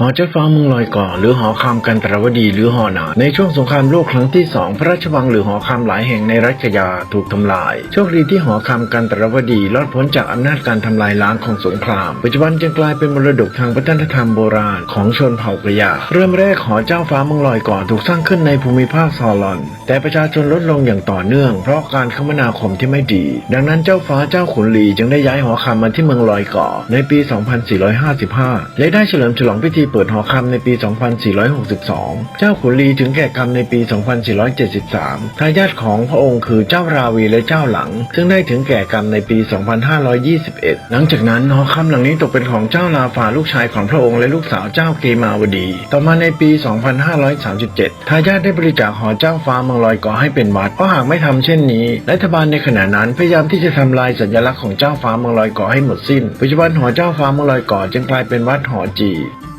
หอเจ้าฟ้าเมืองลอยก่อหรือหอคำกันตรวดีหรือหอหนาในช่วงสงครามโลกครั้งที่สองพระราชวังหรือหอคำหลายแห่งในรัชกาถูกทำลาย โชคดีที่หอคำกันตรวดีรอดพ้นจากอำนาจการทำลายล้างของสงคราม ปัจจุบันจึงกลายเป็นมรดกทางวัฒนธรรมโบราณของชนเผ่ากะยาเริ่มแรกหอเจ้าฟ้าเมืองลอยก่อถูกสร้างขึ้นในภูมิภาคซอลอน แต่ประชาชนลดลงอย่างต่อเนื่อง เพราะการคมนาคมที่ไม่ดี ดังนั้นเจ้าฟ้าเจ้าขุนลีจึงได้ย้ายหอคำมาที่เมืองลอยก่อในปี 2455 และได้เฉลิมฉลองพิธีเปิดหอคำในปี 2462 เจ้าขุนลีถึงแก่กรรมในปี 2473 ทายาทของพระองค์คือเจ้าราวีและเจ้าหลัง ซึ่งได้ถึงแก่กรรมในปี 2521 หลังจากนั้นหอคำหลังนี้ตกเป็นของเจ้าลาฟาลูกชายของพระองค์และลูกสาวเจ้าเกมาวดี ต่อมาในปี 2537 ทายาทได้บริจาคหอเจ้าฟ้าเมืองลอยก่อให้เป็นวัด เพราะหากไม่ทำเช่นนี้ รัฐบาลในขณะนั้นพยายามที่จะทำลายสัญลักษณ์ของเจ้าฟ้าเมืองลอยก่อให้หมดสิ้น ปัจจุบันหอเจ้าฟ้าเมืองลอยก่อจึงกลายเป็นวัดหอจี